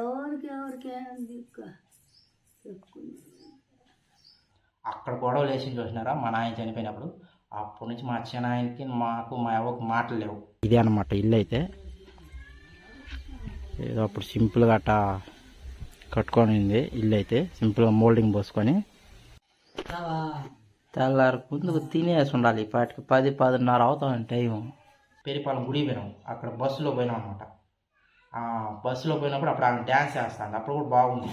ఎవరికి ఎవరికి దిక్కు అక్కడ గొడవ లేచి చూసినారా? మా నాయన చనిపోయినప్పుడు. అప్పటి నుంచి మా చిన్నాయనకి మాకు మా ఎవరికి మాటలు లేవు. ఇదే అనమాట ఇల్లు అయితే. ఏదో అప్పుడు సింపుల్గా అట్టా కట్టుకొని ఉంది ఇల్లు అయితే. సింపుల్గా మోల్డింగ్ పోసుకొని. తెల్లారి ముందుకు తినేసి ఉండాలి. ఇప్పటికి పది పదిన్నర అవుతాం టైం పెరిపాలెం గుడి పోయినాం. అక్కడ బస్సులో పోయినాం అనమాట బస్సులో పోయినప్పుడు అప్పుడు ఆమె డ్యాన్స్ చేస్తాను అప్పుడు కూడా బాగుంది.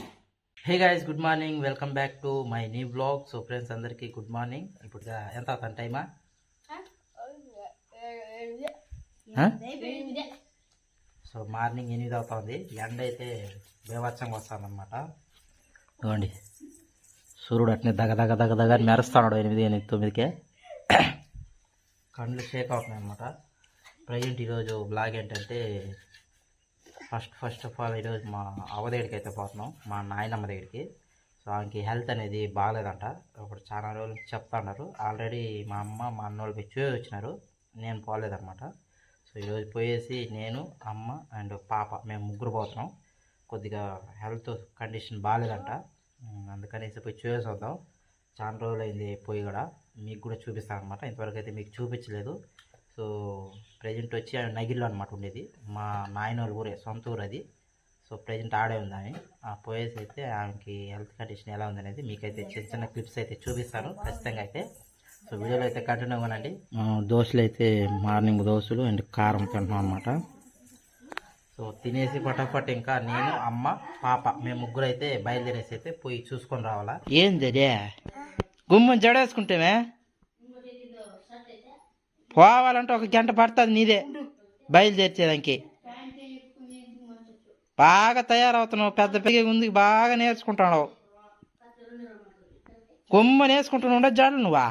Hey guys good morning. Welcome back to my new blog. So friends అందరికీ గుడ్ మార్నింగ్. ఇప్పుడు ఎంత అవుతాను టైమా? సో మార్నింగ్ ఎనిమిది అవుతుంది. ఎండ అయితే బేవచ్చంగా వస్తుందన్నమాట. ఇవ్వండి సూర్యుడు అట్నే దగ దగ దగ దగ అని మెరుస్తున్నాడు ఎనిమిది ఎనిమిది తొమ్మిదికే. కళ్ళు షేక్ అవుతున్నాయి అనమాట ప్రజెంట్ ఈరోజు బ్లాగ్ ఏంటంటే ఫస్ట్ ఫస్ట్ ఆఫ్ ఆల్ ఈరోజు మా అవ్వ దగ్గరికి అయితే పోతున్నాం. మా నాయనమ్మ దగ్గరికి. సో ఆమెకి హెల్త్ అనేది బాగాలేదంట. ఇప్పుడు చాలా రోజులు చెప్తా ఉన్నారు. ఆల్రెడీ మా అమ్మ మా అన్నోళ్ళు పోయి చూసి వచ్చినారు. నేను పోలేదన్నమాట. సో ఈరోజు పోయేసి నేను అమ్మ అండ్ పాప మేము ముగ్గురు పోతున్నాం. కొద్దిగా హెల్త్ కండిషన్ బాగాలేదంట. అందుకనేసి పోయి చూసి వద్దాం. చాలా రోజులు అయింది పోయి కూడా. మీకు కూడా చూపిస్తాను అనమాట ఇంతవరకు అయితే మీకు చూపించలేదు. సో ప్రజెంట్ వచ్చి ఆమె నగిరిలో అనమాట ఉండేది. మా నాయన వాళ్ళ ఊరే సొంత ఊరు అది. సో ప్రజెంట్ ఆడే ఉంది ఆమె. ఆ పోయేసి అయితే ఆమెకి హెల్త్ కండిషన్ ఎలా ఉందనేది మీకైతే చిన్న చిన్న క్లిప్స్ అయితే చూపిస్తాను ఖచ్చితంగా అయితే. సో వీడియోలో అయితే కంటిన్యూ కానండి దోశలు అయితే మార్నింగ్ దోశలు అండ్ కారం తింటున్నాం అనమాట సో తినేసి ఫటాఫట్ ఇంకా నేను అమ్మ పాప మేము ముగ్గురు అయితే బయలుదేరేసి అయితే పోయి చూసుకొని రావాలా. ఏంది అదే? గుమ్మని జడేసుకుంటేమే? పోవాలంటే ఒక గంట పడుతుంది నీదే. బయలుదేర్చేదానికి. బాగా తయారవుతున్నావు పెద్ద పెరిగే ఉంది బాగా నేర్చుకుంటున్నావు. గుమ్మ నేర్చుకుంటున్నావు ఉండే జాడు నువ్వా?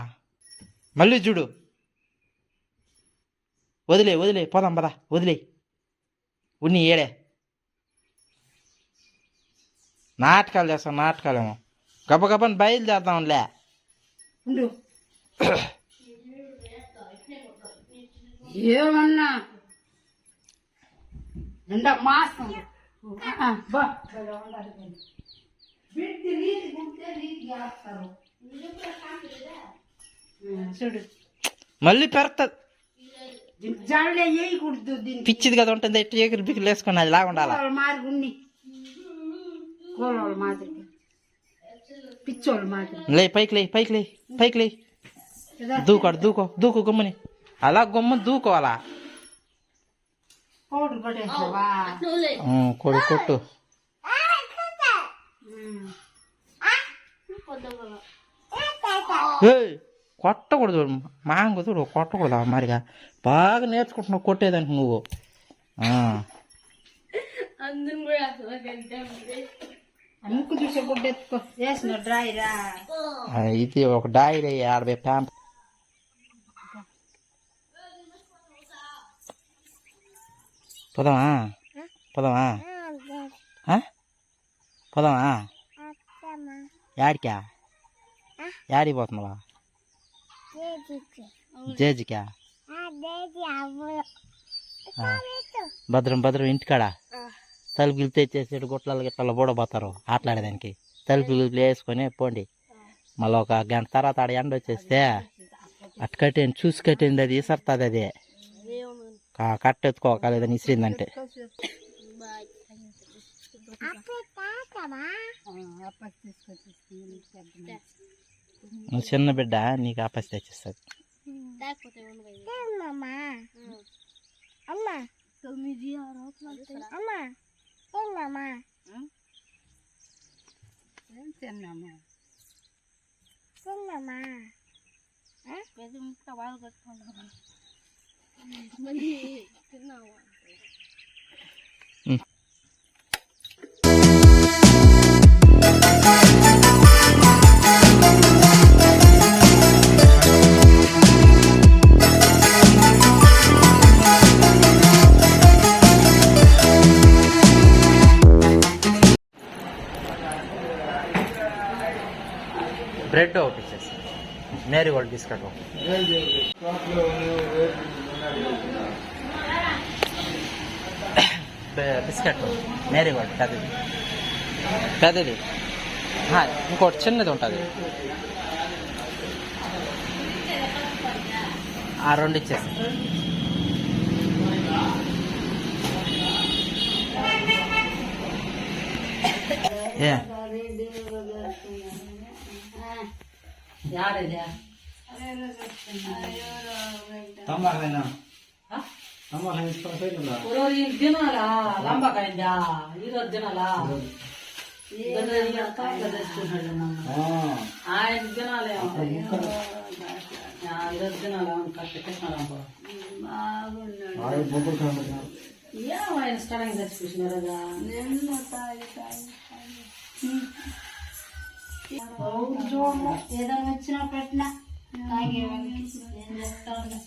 మళ్ళీ చూడు. వదిలే వదిలే పోదాం పదా వదిలే. ఉన్ని ఏడే. నాటకాలు చేస్తాం నాటకాలేమో. గబగబని బయలుదేరదాంలే ఏమన్నా? ఎండ మాసం. బా చూడు. మళ్ళీ దీనికి. పిచ్చిది కదా ఉంటుంది ఎట్టు ఎగిరి బిగిరి వేసుకుని అది లాగా ఉండాలి? కూలోళ్ళ మాదిరి పిచ్చోళ్ళ మాదిరి లే పైకి లే పైకి లే పైకి లే. దూకోడు దూకో దూకు గుమ్మని. అలా గుమ్మని దూకోవాలా? కొడు కొట్టు. కొట్టకూడదు మాంగ చూడు కొట్టకూడదు మరిగా? బాగా నేర్చుకుంటున్నావు కొట్టేదానికి నువ్వు. ఇది ఒక డైరీ యాభై ప్యాంప్ పోదామా? పోదామా? పోదామా? యాడికా? యాడికి పోతున్నావా? జేజికా. భద్రం భద్రం ఇంటికాడ. తలుపు గిలితే తెచ్చేసాడు గుట్ల గిట్ల పోతారు ఆటలాడేదానికి. తలుపు గిలుపులు వేసుకొని పోండి. మళ్ళీ ఒక గంట తర్వాత ఆడ ఎండ వచ్చేస్తే అటు కట్టేయండి చూసి కట్టేయండి అది ఇసరుతుంది అది. కట్ట ఎత్తుకోకలేదని ఇసిరిందంటే. అప్పటి తీసుకొచ్చి నువ్వు చిన్న బిడ్డ నీకు ఆపసి తెచ్చిస్తుంది. తొమ్మిది ఆరు ఏం తిన్నామా బ్రెడ్ ఒకటి ఇచ్చేసి. నేరు గోల్డ్ బిస్కెట్ ఒకటి బి- బిస్కెట్ మేరీ గోల్డ్ పెద్దది పెద్దది ఆ, ఇంకోటి చిన్నది ఉంటుంది. ఆ రెండు ఇచ్చేసి. ఏ? యాడేదా? లంబకాయిందా ఈరోజు ఆయన ఈరోజు ఏం ఆయన ఏదైనా వచ్చినా పెట్టినా. తాగేవాళ్ళకి ఏం ఉన్నా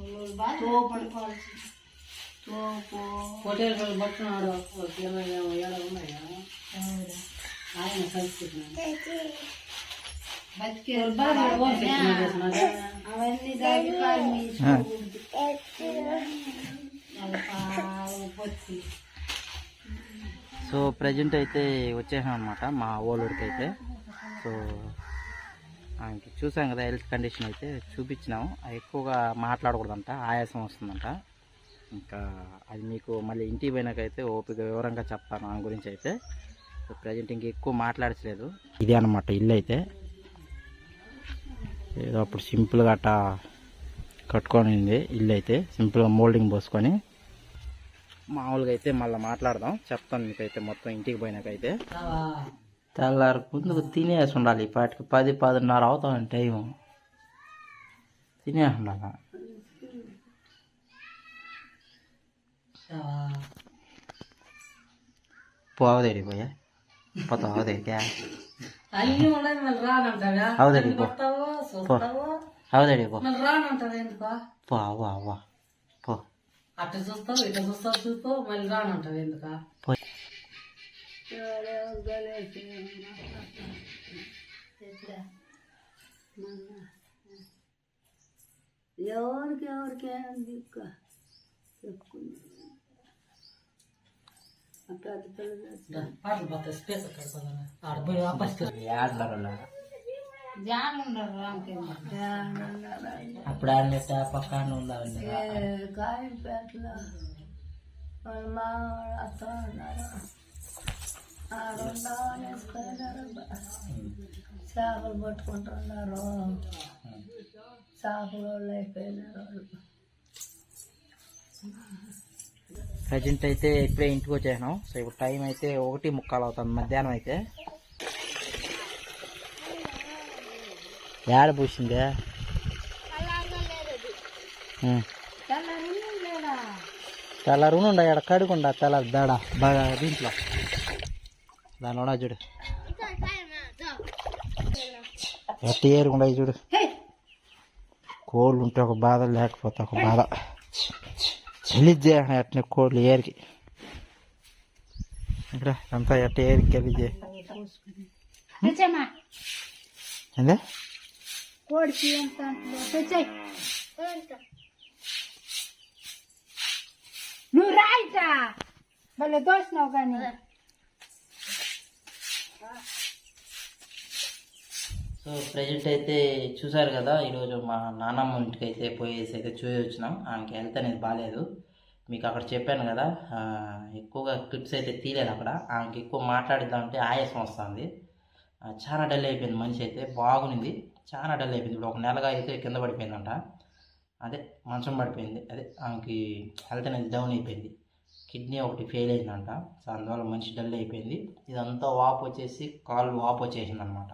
పడుకోవాల్సి తోపు హోటల్ పట్టుకున్నాడు ఏడ ఉన్నాయా ఆయన కలిసిపెట్టినాడు బతికే అవన్నీ దాగి కాలు ఆ. పొత్తి సో ప్రజెంట్ అయితే వచ్చేసాం అనమాట మా ఓలూరికి అయితే సో ఆయనకి చూసాం కదా హెల్త్ కండిషన్ అయితే చూపించినాము. అది ఎక్కువగా మాట్లాడకూడదంట ఆయాసం వస్తుందంట. ఇంకా అది మీకు మళ్ళీ ఇంటికి పోయినాకైతే ఓపిక వివరంగా చెప్తాను దాని గురించి అయితే. ప్రజెంట్ ఇంక ఎక్కువ మాట్లాడట్లేదు. ఇదే అనమాట ఇల్లు అయితే. ఏదో అప్పుడు సింపుల్గా అట్టా కట్టుకొని ఉంది ఇల్లు అయితే. సింపుల్గా మోల్డింగ్ పోసుకొని మామూలుగా అయితే మళ్ళీ మాట్లాడదాం. చెప్తాను మీకైతే మొత్తం ఇంటికి పోయినాకైతే తెల్లారి ముందుకు తినేసి ఉండాలి. ఈ పాటికి పది పదిన్నర అవుతాం టైం. తినేసి ఉండాలి. పోవదేడి పోయా? పోతా అవదేడికా మళ్ళీ రానంటావా? అవుదండి, పో. కొడతావో? చూస్తావో అవదేడి పో. మళ్ళీ రానంటావా ఎందుకో? పో అవ్వ అవ్వ పో అట్ట చూస్తావు ఇట్లా చూస్తావు చూస్తావు మళ్ళీ రానంటావు ఎందుక పో ఎవరికి ఎవరికి దిక్కు పాటలు పోతాయి స్పేస్ అక్కడ పోదాం ఆడ పోయి వాపస్ యాడ్లరలా జాన్ ఉండరు రామకేమో అప్పుడు ఆడినట్టు పక్కన ఉండాలి కాయపేటలో వాళ్ళ మావాడు అత్త ఉన్నారు ఆడుందామని వేసుకున్నారు చేపలు పట్టుకుంటున్నారు చేపలు వాళ్ళు అయిపోయినారు ప్రజెంట్ అయితే ఇప్పుడే ఇంటికి వచ్చేసాను. సో ఇప్పుడు టైం అయితే ఒకటి ముక్కాలు అవుతుంది. మధ్యాహ్నం అయితే. ఏడ పూసిందే? ఉం. తెల్లారి ఉండ ఎడ కడుకుండా తెల్లారి దాడ? బాగా దీంట్లో. దాని కూడా చూడు ఎట్ట ఏరుకుండా చూడు కోళ్ళు ఉంటే ఒక బాధ లేకపోతే ఒక బాధ గలీజే అట్నే కోళ్ళు ఏరికి ఇక్కడ అంతా ఎట్ట ఏరికి గలీజే తెచ్చమ్మా ఏందే కోడికి ఎంత తెచ్చాయి నువ్వు రాయిటా భలే దోసినావు కానీ సో ప్రజెంట్ అయితే చూసారు కదా ఈరోజు మా నాన్నమ్మ ఇంటికి అయితే పోయేసి అయితే చూసి వచ్చినాం. ఆమెకి హెల్త్ అనేది బాగాలేదు మీకు అక్కడ చెప్పాను కదా ఎక్కువగా క్లిప్స్ అయితే తీయలేదు అక్కడ. ఆమెకి ఎక్కువ మాట్లాడిద్దామంటే ఆయాసం వస్తుంది. చాలా డల్ అయిపోయింది మనిషి అయితే బాగునింది చాలా డల్ అయిపోయింది. ఇప్పుడు ఒక నెలగా అయితే కింద పడిపోయిందంట. అదే మంచం పడిపోయింది. అదే ఆమెకి హెల్త్ అనేది డౌన్ అయిపోయింది. కిడ్నీ ఒకటి ఫెయిల్ అయిందంట. సో అందువల్ల మనిషి డల్ అయిపోయింది. ఇదంతా వాపు వచ్చేసి కాల్ వాపు వచ్చేసింది అనమాట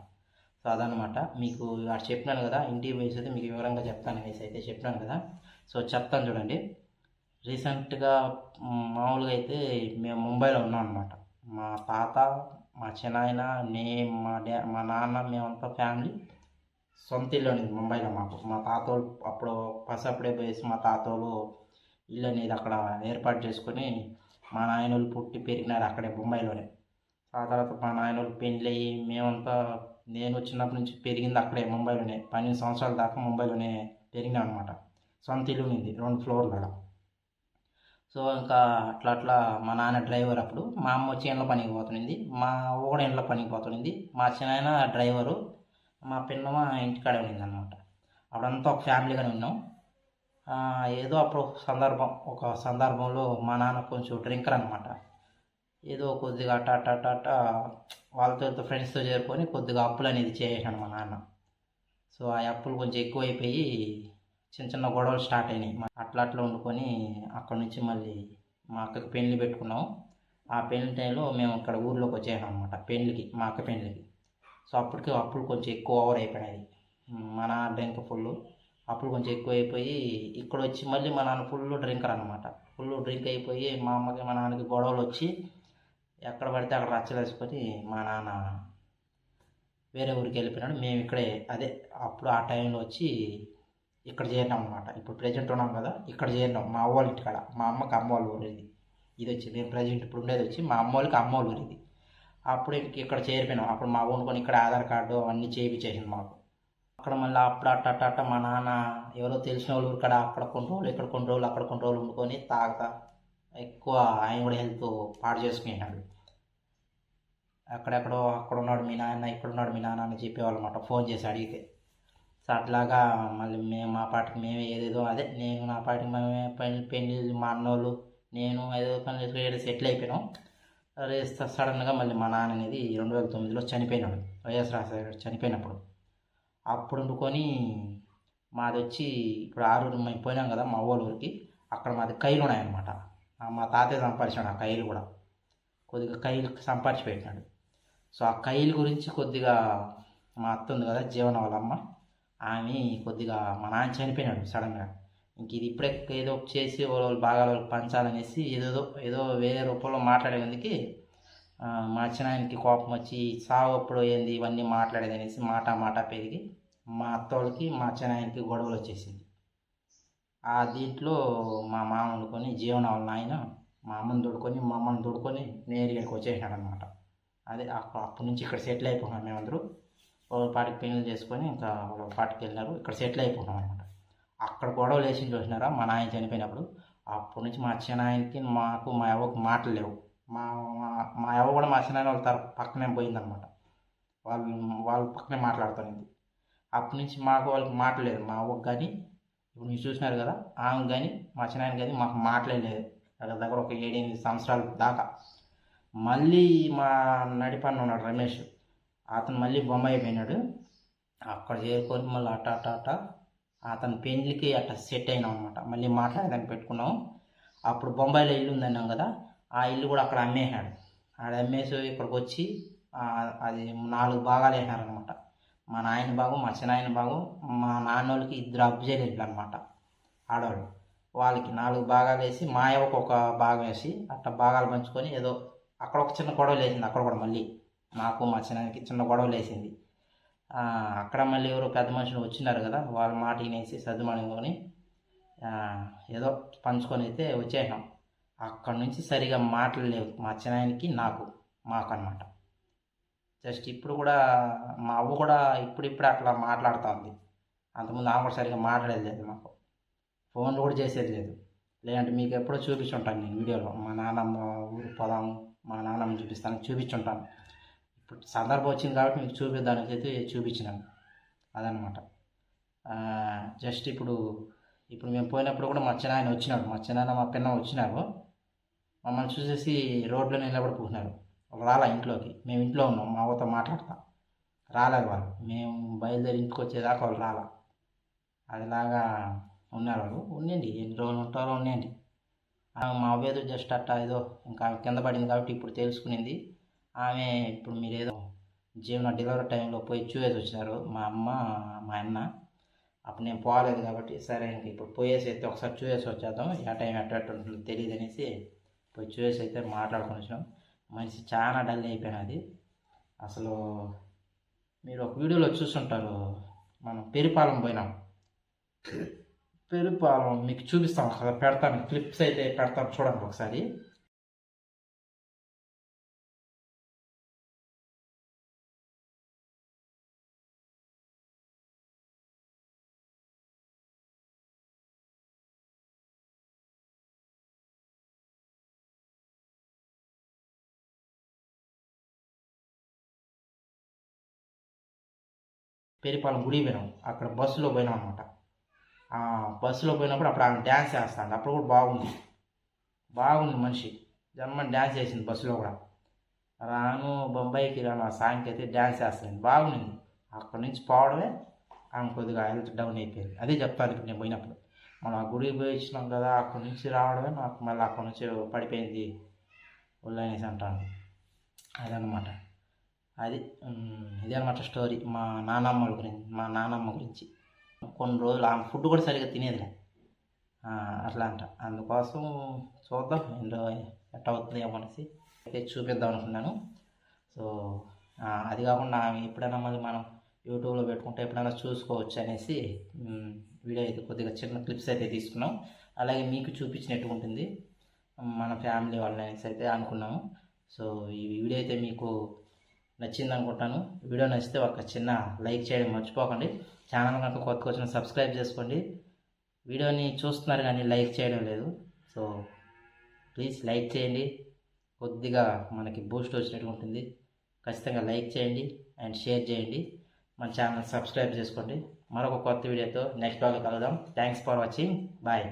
సో అదనమాట మీకు అటు చెప్పినాను కదా ఇంటికి పోయేసి అయితే మీకు వివరంగా చెప్తాను అనేసి అయితే చెప్పినాను కదా. సో చెప్తాను చూడండి. రీసెంట్గా మామూలుగా అయితే మేము ముంబైలో ఉన్నాం అనమాట మా తాత మా చిన్నాయన నే మా డా మా నాన్న మేమంతా ఫ్యామిలీ సొంత ఇల్లు ఉంది ముంబైలో మాకు. మా తాతోళ్ళు అప్పుడు పసప్పుడే పోయేసి మా తాతోళ్ళు ఇల్లు అనేది అక్కడ ఏర్పాటు చేసుకొని మా నాయనలు పుట్టి పెరిగినారు అక్కడే ముంబైలోనే ఆ తర్వాత మా నాయనోళ్ళు పెళ్ళయ్యి మేమంతా నేను చిన్నప్పటి నుంచి పెరిగింది అక్కడే ముంబైలోనే పన్నెండు సంవత్సరాల దాకా ముంబైలోనే పెరిగినా అనమాట సొంత ఇల్లు ఉంది రెండు ఫ్లోర్లు సో ఇంకా అట్లా అట్లా మా నాన్న డ్రైవర్ అప్పుడు మా అమ్మ వచ్చి ఇంట్లో పనికి పోతుంది మా అవ్వ కూడా ఇంట్లో పనికి పోతుంది మా చిన్న డ్రైవరు మా పిన్నమ్మ ఇంటికాడే ఉండింది అనమాట అప్పుడంతా ఒక ఫ్యామిలీగానే ఉన్నాం. ఏదో అప్పుడు సందర్భం ఒక సందర్భంలో మా నాన్న కొంచెం డ్రింకర్ అనమాట ఏదో కొద్దిగా అట్ట అట్ట అట్ట అట్ట వాళ్ళతో ఫ్రెండ్స్తో చేరుకొని కొద్దిగా అప్పులు అనేది చేసాను మా నాన్న. సో ఆ అప్పులు కొంచెం ఎక్కువైపోయి చిన్న చిన్న గొడవలు స్టార్ట్ అయినాయి. అట్లా అట్లా వండుకొని అక్కడ నుంచి మళ్ళీ మా అక్కకి పెళ్ళి పెట్టుకున్నాం ఆ పెళ్ళి టైంలో మేము ఇక్కడ ఊర్లోకి వచ్చేసాం అనమాట పెళ్ళికి మా అక్క పెళ్ళికి సో అప్పటికి అప్పులు కొంచెం ఎక్కువ ఓవర్ అయిపోయినాయి. మా నాన్న డ్రింక్ ఫుల్ అప్పుడు కొంచెం ఎక్కువ అయిపోయి ఇక్కడ వచ్చి మళ్ళీ మా నాన్న ఫుల్ డ్రింకర్ అనమాట ఫుల్ డ్రింక్ అయిపోయి మా అమ్మకి మా నాన్నకి గొడవలు వచ్చి ఎక్కడ పడితే అక్కడ రచ్చలేసుకొని మా నాన్న వేరే ఊరికి వెళ్ళిపోయినాడు. మేము ఇక్కడే అదే అప్పుడు ఆ టైంలో వచ్చి ఇక్కడ చేరినాం అనమాట ఇప్పుడు ప్రజెంట్ ఉన్నాం కదా ఇక్కడ చేరినాం. మా అమ్మ వాళ్ళ ఇంటికాడ మా అమ్మకి అమ్మ వాళ్ళ ఊరు ఇది. ఇది వచ్చి మేము ప్రజెంట్ ఇప్పుడు ఉండేది వచ్చి మా అమ్మ వాళ్ళకి అమ్మ వాళ్ళ ఊరు ఇది. అప్పుడు ఇక్కడ చేరిపోయినాం. అప్పుడు మా వండుకొని ఇక్కడ ఆధార్ కార్డు అవన్నీ చేయించేసింది మాకు. అక్కడ మళ్ళీ అప్పుడు అట్ట అట్ట అట్ట మా నాన్న ఎవరో తెలిసిన వాళ్ళు ఇక్కడ అక్కడ కొన్ని రోజులు ఇక్కడ కొన్ని రోజులు అక్కడ కొన్ని రోజులు వండుకొని తాగుతా. ఎక్కువ ఆయన కూడా హెల్త్ పాడు చేసుకునేటాడు అక్కడెక్కడో అక్కడ ఉన్నాడు మీ నాన్న ఇక్కడ ఉన్నాడు మీ నాన్న అని చెప్పేవాళ్ళు అనమాట ఫోన్ చేసి అడిగితే. సో అట్లాగా మళ్ళీ మేము మా పాటికి మేమే ఏదేదో అదే నేను నా పాటికి మేమే పెళ్ళి పెళ్ళి మా అన్నోళ్ళు నేను ఏదో పని సెటిల్ అయిపోయినాం. సడన్గా మళ్ళీ మా నాన్న అనేది రెండు వేల తొమ్మిదిలో చనిపోయినాడు. వైఎస్ రాజశేఖర్ చనిపోయినప్పుడు. అప్పుడు వండుకొని మాది వచ్చి ఇప్పుడు ఆరూరు మేము పోయినాం కదా మా ఊరికి అక్కడ మాది కైలు ఉన్నాయన్నమాట మా తాతయ్య సంపాదించాడు ఆ కైలు కూడా. కొద్దిగా కైలు సంపాదించి పెట్టినాడు. సో ఆ కైలు గురించి కొద్దిగా మా అత్త ఉంది కదా జీవన వాళ్ళమ్మ ఆమె కొద్దిగా మా నాన్న చనిపోయినాడు సడన్గా. ఇంక ఇది ఇప్పుడే ఏదో చేసి వాళ్ళు బాగా పంచాలనేసి ఏదో ఏదో వేరే రూపంలో మాట్లాడేందుకు మా చిన్నాయనకి కోపం వచ్చి సావు అప్పుడు ఏంది? ఇవన్నీ మాట్లాడేది అనేసి మాట మాట పెరిగి మా అత్తోళ్ళకి మా చిన్నాయనకి గొడవలు వచ్చేసింది. ఆ దీంట్లో మా మామ వండుకొని జీవన వాళ్ళ నాయన మా అమ్మని దొడుకొని మా అమ్మని దొడుకొని నేరు ఇక్కడికి వచ్చేసినాడు అనమాట అదే అప్పటి నుంచి ఇక్కడ సెటిల్ అయిపోయినాం మేమందరూ. వాళ్ళ పాటికి పెళ్ళి చేసుకొని ఇంకా వాళ్ళ పాటికి వెళ్ళినారు. ఇక్కడ సెటిల్ అయిపోయినాం అనమాట అక్కడ గొడవలు వేసి చూసినారా? మా నాయన చనిపోయినప్పుడు. అప్పటి నుంచి మా చిన్నాయనకి మాకు మా అవ్వకు మాటలు లేవు. మా మా- మా అవ్వ కూడా మా చిన్నాయన వాళ్ళ తర పక్కనే పోయిందనమాట. వాళ్ళు వాళ్ళ పక్కనే మాట్లాడుతుంది అప్పటి నుంచి మాకు వాళ్ళకి మాట్లాడలేదు మా అవ్వకు కానీ ఇప్పుడు మీరు చూసినారు కదా ఆమె కానీ మా చిన్నాయన కానీ మాకు మాట్లాడలేదు దగ్గర దగ్గర ఒక ఏడెనిమిది సంవత్సరాల దాకా. మళ్ళీ మా నడిపన్న ఉన్నాడు రమేష్. అతను మళ్ళీ బొమ్మాయి పోయినాడు అక్కడ చేరుకొని మళ్ళీ అట్ట అట్ట అట్ట అతని పెళ్ళికి అట్ట సెట్ అయినాం అనమాట మళ్ళీ మాట్లాడదాన్ని పెట్టుకున్నాం. అప్పుడు బొంబాయిలో ఇల్లు ఉందన్నాం కదా ఆ ఇల్లు కూడా అక్కడ అమ్మేసాడు ఆడ అమ్మేసి ఇక్కడికి వచ్చి అది నాలుగు భాగాలు వేసినారనమాట మా నాయన భాగం మా చిన్నాయన భాగం మా నాన్నోళ్ళకి ఇద్దరు అబ్జైలు ఇల్లు అనమాట ఆడవాళ్ళు. వాళ్ళకి నాలుగు భాగాలు వేసి మా అవ్వకు ఒక భాగం వేసి అట్లా భాగాలు పంచుకొని ఏదో అక్కడ ఒక చిన్న గొడవలు వేసింది అక్కడ కూడా మళ్ళీ. నాకు మా చిన్నకి చిన్న గొడవలు వేసింది అక్కడ మళ్ళీ ఎవరు పెద్ద మనుషులు వచ్చినారు కదా వాళ్ళ మాట వినేసి సర్దుమణుకొని ఏదో పంచుకొని అయితే వచ్చేసాం. అక్కడ నుంచి సరిగా మాటలు లేవు. మా చిన్నాయనకి నాకు మాకు జస్ట్ ఇప్పుడు కూడా మా అవ్వ కూడా ఇప్పుడిప్పుడు అట్లా మాట్లాడుతుంది. అంతకుముందు ఆమె కూడా సరిగా మాట్లాడేది లేదు మాకు. ఫోన్లు కూడా చేసేది లేదు. లేదంటే మీకు ఎప్పుడో చూపించుంటాను నేను వీడియోలో. మా నాన్నమ్మ ఊరు పోదాము మా నాన్నమ్మ చూపిస్తాను చూపించుంటాను. ఇప్పుడు సందర్భం వచ్చింది కాబట్టి మీకు చూపిద్దానికి అయితే చూపించినాను. అదనమాట జస్ట్ ఇప్పుడు ఇప్పుడు మేము పోయినప్పుడు కూడా మా చిన్నాయన వచ్చినాడు. మా చిన్నాయన మా పిన్న వచ్చినారు. మమ్మల్ని చూసేసి రోడ్లో నిలబడిపోతున్నారు వాళ్ళు రాలా ఇంట్లోకి. మేము ఇంట్లో ఉన్నాం. మా అవ్వతో మాట్లాడతాం. రాలేదు వాళ్ళు. మేము బయలుదేరి ఇంటికి వచ్చేదాకా వాళ్ళు రాలా. అదిలాగా ఉన్నారు వాళ్ళు. ఉండండి. ఎన్ని రోజులు ఉంటారో ఉండండి. ఆమె మా అవ్వేదో జస్ట్ అట్టా ఏదో ఇంకా కింద పడింది కాబట్టి ఇప్పుడు తెలుసుకునింది. ఆమె ఇప్పుడు మీరు ఏదో జీవన డెలివరీ టైంలో పోయి చూసేసి వచ్చినారు. మా అమ్మ మా అన్న. అప్పుడు నేను పోలేదు కాబట్టి సరే ఇంక ఇప్పుడు పోయేసి అయితే ఒకసారి చూసేసి వచ్చేద్దాం. ఏ టైం ఎట్ట ఎట్ట ఉంటుందో తెలియదు అనేసి పోయి చూసి అయితే మాట్లాడుకుని వచ్చినాం. మనిషి చాలా డల్ అయిపోయినది అసలు మీరు ఒక వీడియోలో చూస్తుంటారు మనం పెరిపాలెం పోయినాం. పెరుపాలెం మీకు చూపిస్తాం అక్కడ పెడతాను. క్లిప్స్ అయితే పెడతాను చూడండి ఒకసారి. పేరుపాలెం గుడి పోయినాం అక్కడ బస్సులో పోయినాం అనమాట ఆ బస్సులో పోయినప్పుడు అప్పుడు ఆమె డ్యాన్స్ చేస్తాను అప్పుడు కూడా బాగుంది. బాగుంది మనిషి. జన్మ డ్యాన్స్ చేసింది బస్సులో కూడా. రాను బొంబాయికి రాను ఆ సాయంకి అయితే డ్యాన్స్ చేస్తాను బాగుంది. అక్కడి నుంచి పోవడమే ఆమె కొద్దిగా హెల్త్ డౌన్ అయిపోయింది. అదే చెప్తాను ఇప్పుడు నేను పోయినప్పుడు. మనం ఆ గుడికి పోయి వచ్చినాం కదా అక్కడి నుంచి రావడమే నాకు మళ్ళీ అక్కడి నుంచి పడిపోయింది. ఒళ్ళు అనేసి అంటాను అదనమాట అది ఇదే అనమాట స్టోరీ మా నానమ్మ గురించి మా నానమ్మ గురించి. కొన్ని రోజులు ఆమె ఫుడ్ కూడా సరిగ్గా తినేదిలే. అట్లా అంట. అందుకోసం చూద్దాం ఇందులో ఎట్ట అవుతుంది అనేసి అయితే చూపిద్దాం అనుకున్నాను. సో అది కాకుండా ఆమె ఎప్పుడైనా మళ్ళీ మనం యూట్యూబ్లో పెట్టుకుంటే ఎప్పుడైనా చూసుకోవచ్చు అనేసి వీడియో అయితే కొద్దిగా చిన్న క్లిప్స్ అయితే తీసుకున్నాం. అలాగే మీకు చూపించినట్టు ఉంటుంది. మన ఫ్యామిలీ వాళ్ళని అనేసి అయితే అనుకున్నాము. సో ఈ వీడియో అయితే మీకు నచ్చింది అనుకుంటాను వీడియో నచ్చితే ఒక చిన్న లైక్ చేయడం మర్చిపోకండి. ఛానల్ కనుక కొత్తగా వచ్చిన సబ్స్క్రైబ్ చేసుకోండి. వీడియోని చూస్తున్నారు కానీ లైక్ చేయడం లేదు. సో ప్లీజ్ లైక్ చేయండి. కొద్దిగా మనకి బూస్ట్ వచ్చినట్టు ఉంటుంది. ఖచ్చితంగా లైక్ చేయండి అండ్ షేర్ చేయండి. మన ఛానల్ సబ్స్క్రైబ్ చేసుకోండి. మరొక కొత్త వీడియోతో నెక్స్ట్ వాళ్ళు కలుద్దాం. Thanks for watching. బాయ్.